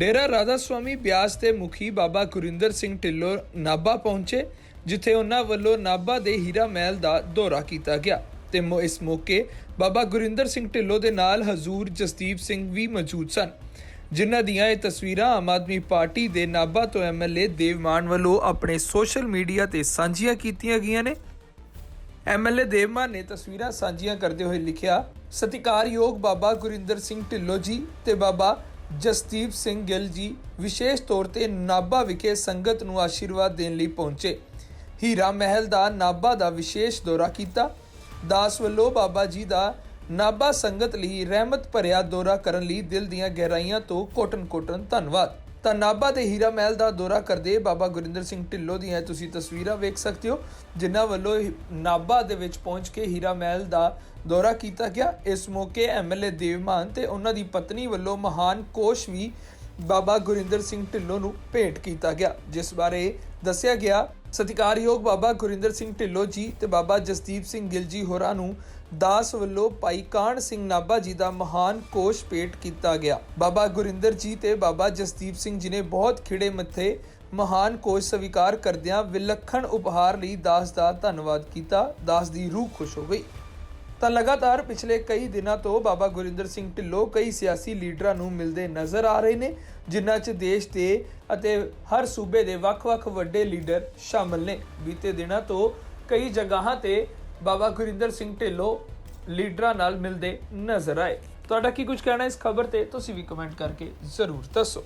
ਡੇਰਾ ਰਾਧਾ ਸੁਆਮੀ ਬਿਆਸ ਦੇ ਮੁਖੀ ਬਾਬਾ ਗੁਰਿੰਦਰ ਸਿੰਘ ਢਿੱਲੋਂ ਨਾਭਾ ਪਹੁੰਚੇ, ਜਿੱਥੇ ਉਹਨਾਂ ਵੱਲੋਂ ਨਾਭਾ ਦੇ ਹੀਰਾ ਮਹਿਲ ਦਾ ਦੌਰਾ ਕੀਤਾ ਗਿਆ ਤੇ ਇਸ ਮੌਕੇ ਬਾਬਾ ਗੁਰਿੰਦਰ ਸਿੰਘ ਢਿੱਲੋਂ ਦੇ ਨਾਲ ਹਜ਼ੂਰ ਜਸਦੀਪ ਸਿੰਘ ਵੀ ਮੌਜੂਦ ਸਨ, ਜਿਨ੍ਹਾਂ ਦੀਆਂ ਇਹ ਤਸਵੀਰਾਂ ਆਮ ਆਦਮੀ ਪਾਰਟੀ ਦੇ ਨਾਭਾ ਤੋਂ ਐਮਐਲਏ ਦੇਵਮਾਨ ਵੱਲੋਂ ਆਪਣੇ ਸੋਸ਼ਲ ਮੀਡੀਆ ਤੇ ਸਾਂਝੀਆਂ ਕੀਤੀਆਂ ਗਈਆਂ ਨੇ। ਐਮਐਲਏ ਦੇਵਮਾਨ ਨੇ ਤਸਵੀਰਾਂ ਸਾਂਝੀਆਂ ਕਰਦੇ ਹੋਏ ਲਿਖਿਆ, ਸਤਿਕਾਰਯੋਗ ਬਾਬਾ ਗੁਰਿੰਦਰ ਸਿੰਘ ਢਿੱਲੋਂ ਜੀ ਤੇ ਬਾਬਾ ਜਸਦੀਪ ਸਿੰਘ ਗਿੱਲ ਜੀ ਵਿਸ਼ੇਸ਼ ਤੌਰ ਤੇ ਨਾਭਾ ਵਿਖੇ ਸੰਗਤ ਨੂੰ ਆਸ਼ੀਰਵਾਦ ਦੇਣ ਲਈ ਪਹੁੰਚੇ। ਹੀਰਾ ਮਹਿਲ ਦਾ ਨਾਭਾ ਦਾ ਵਿਸ਼ੇਸ਼ ਦੌਰਾ ਕੀਤਾ। ਦਾਸ ਵੱਲੋਂ ਬਾਬਾ ਜੀ ਦਾ ਨਾਭਾ ਸੰਗਤ ਲਈ ਰਹਿਮਤ ਭਰਿਆ ਦੌਰਾ ਕਰਨ ਲਈ ਦਿਲ ਦੀਆਂ ਗਹਿਰਾਈਆਂ ਤੋਂ ਕੋਟਨ-ਕੋਟਨ ਧੰਨਵਾਦ। ਤਾਂ ਨਾਭਾ ਦੇ ਹੀਰਾ ਮਹਿਲ ਦਾ ਦੌਰਾ ਕਰਦੇ ਬਾਬਾ ਗੁਰਿੰਦਰ ਸਿੰਘ ਢਿੱਲੋਂ ਦੀਆਂ ਤੁਸੀਂ ਤਸਵੀਰਾਂ ਵੇਖ ਸਕਦੇ ਹੋ, ਜਿਨ੍ਹਾਂ ਵੱਲੋਂ ਨਾਭਾ ਦੇ ਵਿੱਚ ਪਹੁੰਚ ਕੇ ਹੀਰਾ ਮਹਿਲ ਦਾ ਦੌਰਾ ਕੀਤਾ ਗਿਆ। ਇਸ ਮੌਕੇ ਐਮਐਲਏ ਦੇਵਮਾਨ ਤੇ ਉਹਨਾਂ ਦੀ ਪਤਨੀ ਵੱਲੋਂ ਮਹਾਨ ਕੋਸ਼ ਵੀ ਬਾਬਾ ਗੁਰਿੰਦਰ ਸਿੰਘ ਢਿੱਲੋਂ ਨੂੰ ਭੇਟ ਕੀਤਾ ਗਿਆ, ਜਿਸ ਬਾਰੇ ਦੱਸਿਆ ਗਿਆ। ਸਤਿਕਾਰਯੋਗ ਬਾਬਾ ਗੁਰਿੰਦਰ ਸਿੰਘ ਢਿੱਲੋਂ ਜੀ ਤੇ ਬਾਬਾ ਜਸਦੀਪ ਸਿੰਘ ਗਿੱਲ ਜੀ ਹੋਰਾਂ ਨੂੰ ਦਾਸ ਵੱਲੋਂ ਭਾਈ ਕਾਹਨ ਸਿੰਘ ਨਾਭਾ ਜੀ ਦਾ ਮਹਾਨ ਕੋਸ਼ ਭੇਟ ਕੀਤਾ ਗਿਆ। ਬਾਬਾ ਗੁਰਿੰਦਰ ਜੀ ਤੇ ਬਾਬਾ ਜਸਦੀਪ ਸਿੰਘ ਜੀ ਨੇ ਬਹੁਤ ਖਿੜੇ ਮੱਥੇ ਮਹਾਨ ਕੋਸ਼ ਸਵੀਕਾਰ ਕਰਦਿਆਂ ਵਿਲੱਖਣ ਉਪਹਾਰ ਲਈ ਦਾਸ ਦਾ ਧੰਨਵਾਦ ਕੀਤਾ। ਦਾਸ ਦੀ ਰੂਹ ਖੁਸ਼ ਹੋ ਗਈ। ਤਾਂ ਲਗਾਤਾਰ ਪਿਛਲੇ ਕਈ ਦਿਨਾਂ ਤੋਂ ਬਾਬਾ ਗੁਰਿੰਦਰ ਸਿੰਘ ਢਿੱਲੋਂ ਕਈ ਸਿਆਸੀ ਲੀਡਰਾਂ ਨੂੰ ਮਿਲਦੇ ਨਜ਼ਰ ਆ ਰਹੇ ਨੇ, ਜਿਨ੍ਹਾਂ 'ਚ ਦੇਸ਼ ਦੇ ਅਤੇ ਹਰ ਸੂਬੇ ਦੇ ਵੱਖ-ਵੱਖ ਵੱਡੇ ਲੀਡਰ ਸ਼ਾਮਲ ਨੇ। ਬੀਤੇ ਦਿਨਾਂ ਤੋਂ ਕਈ ਜਗ੍ਹਾਵਾਂ ਤੇ ਬਾਬਾ ਗੁਰਿੰਦਰ ਸਿੰਘ ਢਿੱਲੋਂ ਲੀਡਰਾਂ ਨਾਲ ਮਿਲਦੇ ਨਜ਼ਰ ਆਏ। ਤੁਹਾਡਾ ਕੀ ਕੁਝ ਕਹਿਣਾ ਇਸ ਖਬਰ ਤੇ? ਤੁਸੀਂ ਵੀ ਕਮੈਂਟ ਕਰਕੇ ਜ਼ਰੂਰ ਦੱਸੋ।